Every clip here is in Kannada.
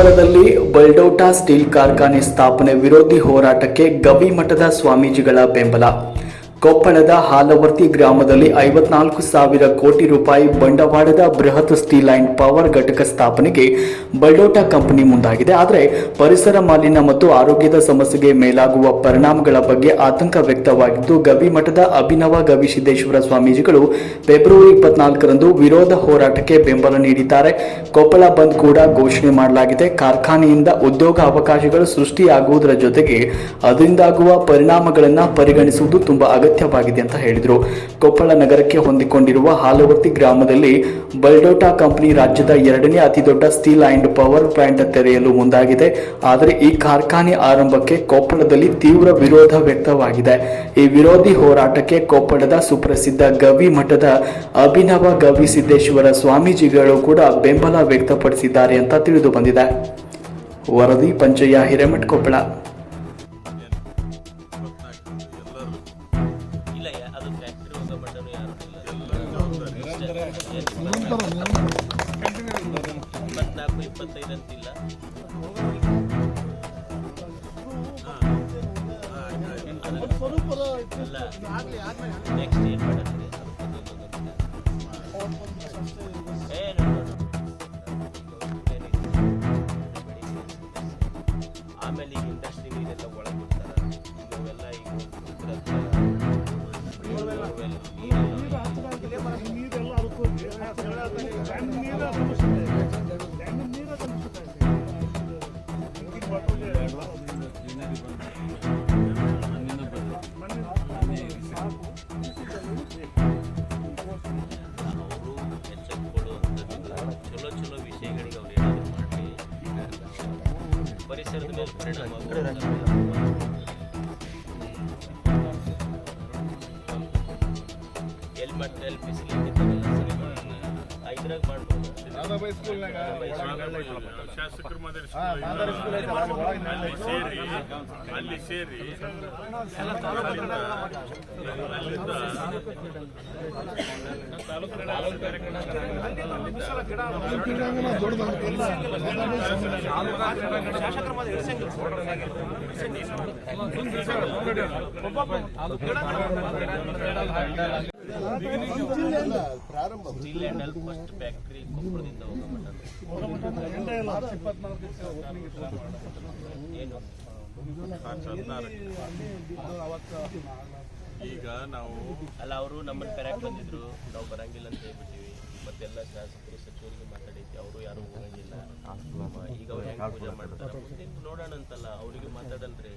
ಕೊಪ್ಪಳದಲ್ಲಿ ಬಲ್ಡೋಟಾ ಸ್ಟೀಲ್ ಕಾರ್ಖಾನೆ ಸ್ಥಾಪನೆ ವಿರೋಧಿ ಹೋರಾಟಕ್ಕೆ ಗವಿಮಠದ ಸ್ವಾಮೀಜಿಗಳ ಬೆಂಬಲ. ಕೊಪ್ಪಳದ ಹಾಲವರ್ತಿ ಗ್ರಾಮದಲ್ಲಿ ಐವತ್ನಾಲ್ಕು ಸಾವಿರ ಕೋಟಿ ರೂಪಾಯಿ ಬಂಡವಾಳದ ಬೃಹತ್ ಸ್ಟೀಲ್ ಅಂಡ್ ಪವರ್ ಘಟಕ ಸ್ಥಾಪನೆಗೆ ಬಲ್ಡೋಟಾ ಕಂಪನಿ ಮುಂದಾಗಿದೆ. ಆದರೆ ಪರಿಸರ ಮಾಲಿನ್ಯ ಮತ್ತು ಆರೋಗ್ಯದ ಸಮಸ್ಯೆಗೆ ಮೇಲಾಗುವ ಪರಿಣಾಮಗಳ ಬಗ್ಗೆ ಆತಂಕ ವ್ಯಕ್ತವಾಗಿದ್ದು ಗವಿಮಠದ ಅಭಿನವ ಗವಿಸಿದ್ದೇಶ್ವರ ಸ್ವಾಮೀಜಿಗಳು ಫೆಬ್ರವರಿ ಇಪ್ಪತ್ನಾಲ್ಕರಂದು ವಿರೋಧ ಹೋರಾಟಕ್ಕೆ ಬೆಂಬಲ ನೀಡಿದ್ದಾರೆ. ಕೊಪ್ಪಳ ಬಂದ್ ಕೂಡ ಘೋಷಣೆ ಮಾಡಲಾಗಿದೆ. ಕಾರ್ಖಾನೆಯಿಂದ ಉದ್ಯೋಗ ಅವಕಾಶಗಳು ಸೃಷ್ಟಿಯಾಗುವುದರ ಜೊತೆಗೆ ಅದರಿಂದಾಗುವ ಪರಿಣಾಮಗಳನ್ನು ಪರಿಗಣಿಸುವುದು ತುಂಬಾ ಅಗತ್ಯವಾಗಿದೆ ಅಂತ ಹೇಳಿದರು. ಕೊಪ್ಪಳ ನಗರಕ್ಕೆ ಹೊಂದಿಕೊಂಡಿರುವ ಹಾಲವರ್ತಿ ಗ್ರಾಮದಲ್ಲಿ ಬಲ್ಡೋಟಾ ಕಂಪನಿ ರಾಜ್ಯದ ಎರಡನೇ ಅತಿದೊಡ್ಡ ಸ್ಟೀಲ್ ಅಂಡ್ ಪವರ್ ಪ್ಲಾಂಟ್ ತೆರೆಯಲು ಮುಂದಾಗಿದೆ. ಆದರೆ ಈ ಕಾರ್ಖಾನೆ ಆರಂಭಕ್ಕೆ ಕೊಪ್ಪಳದಲ್ಲಿ ತೀವ್ರ ವಿರೋಧ ವ್ಯಕ್ತವಾಗಿದೆ. ಈ ವಿರೋಧಿ ಹೋರಾಟಕ್ಕೆ ಕೊಪ್ಪಳದ ಸುಪ್ರಸಿದ್ಧ ಗವಿ ಮಠದ ಅಭಿನವ ಗವಿ ಸಿದ್ದೇಶ್ವರ ಸ್ವಾಮೀಜಿಗಳು ಕೂಡ ಬೆಂಬಲ ವ್ಯಕ್ತಪಡಿಸಿದ್ದಾರೆ ಅಂತ ತಿಳಿದು ಬಂದಿದೆ. ವರದಿ ಪಂಚಯ್ಯ ಹಿರೇಮಠ್, ಕೊಪ್ಪಳ. ಇಪ್ಪತ್ನಾಲ್ಕು ಇಪ್ಪತ್ತೈದು ಅಂತಿಲ್ಲ. ನೆಕ್ಸ್ಟ್ ಏನ್ ಮಾಡತ್ತೀರಿ ಎಲ್ಲಿ ಮಾಡ್ತಾರೆ ಎಲ್ಲಿ ಫೆಸಿಲಿಟಿ ಮಾಡ್ಬೋದು ಶಾಸಕರ ಸೇರಿ ಅಲ್ಲಿ ಸೇರಿ. ಅಲ್ಲಿಂದ ಆ್ಯಂಡ್ ಅಲ್ಲಿ ಫಸ್ಟ್ ಫ್ಯಾಕ್ಟ್ರಿ ಕೊಪ್ಪಳದಿಂದ ಏನು ಏನು ಈಗ ನಾವು ಅಲ್ಲ ಅವರು ನಮ್ಮನ್ನು ಕರೆಕ್ಟ್ ಬಂದಿದ್ರು. ನಾವು ಬರಂಗಿಲ್ಲ ಅಂತ ಹೇಳ್ಬಿಟ್ಟಿವಿ. ಮತ್ತೆಲ್ಲ ಶಾಸಕರು ಸಚಿವರಿಗೆ ಮಾತಾಡೈತಿ ಅವರು ಯಾರು ಹೋಗಂಗಿಲ್ಲ. ಈಗ ಅವ್ರು ಹೆಂಗೆ ಪೂಜೆ ಮಾಡ್ತಾರೆ? ನೋಡೋಣ ಅಂತಲ್ಲ ಅವರಿಗೆ ಮಾತಾಡಲ್ರಿ.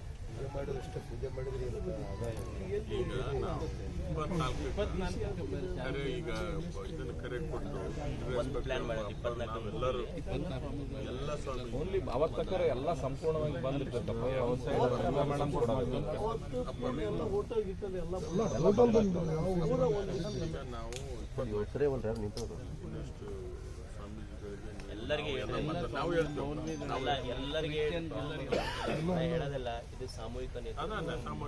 ಈಗ ನಾವು ಇಪ್ಪತ್ನಾಲ್ಕು ಈಗ ಕರೆ ಕೊಟ್ಟು ಎಲ್ಲ ಸ್ವಾಮಿ. ಅವತ್ತಕ್ಕರ ಎಲ್ಲ ಸಂಪೂರ್ಣವಾಗಿ ಬಂದಿರ್ತಾರೆ ನಾವು ಇನ್ನಷ್ಟು ಸ್ವಾಮೀಜಿಗಳಿಗೆ ಎಲ್ಲರಿಗೆ ನಾವು ಹೇಳ್ತೇವೆ. ಅಲ್ಲ ಎಲ್ಲರಿಗೆ ಹೇಳೋದಲ್ಲ ಹೇಳೋದಿಲ್ಲ ಇದು ಸಾಮೂಹಿಕ ನೇತೃತ್ವ.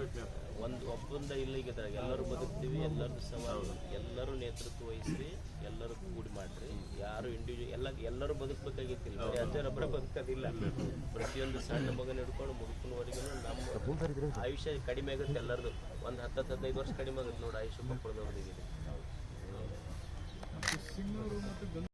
ಒಂದು ಒಬ್ಬಂದ ಇಲ್ಲಿಗೆ ಈಗ ಇದ್ರಾಗ ಎಲ್ಲರೂ ಬದುಕ್ತೀವಿ ಎಲ್ಲರೂ ಸವಾಲು ಎಲ್ಲರೂ ನೇತೃತ್ವ ವಹಿಸಿ ಎಲ್ಲರೂ ಕೂಡಿ ಮಾಡ್ರಿ. ಯಾರು ಇಂಡಿವಿಜುವಲ್ ಎಲ್ಲ ಎಲ್ಲರೂ ಬದುಕಬೇಕಾಗಿತ್ತಿಲ್ಲ ಬರೀ ಅಜ್ಜರೊಬ್ಬರ ಬದುಕೋದಿಲ್ಲ. ಪ್ರತಿಯೊಂದು ಸಣ್ಣ ಮಗನ ಹಿಡ್ಕೊಂಡು ಮುದುಕನವರೆಗೂ ನಮ್ಮ ಆಯುಷ್ಯ ಕಡಿಮೆ ಆಗುತ್ತೆ ಎಲ್ಲರದು. ಒಂದು ಹತ್ತತ್ತು ಹದಿನೈದು ವರ್ಷ ಕಡಿಮೆ ಆಗುತ್ತೆ ನೋಡಿ ಆಯುಷ್ಯ ಮಕ್ಕಳದವ್ರಿಗೆ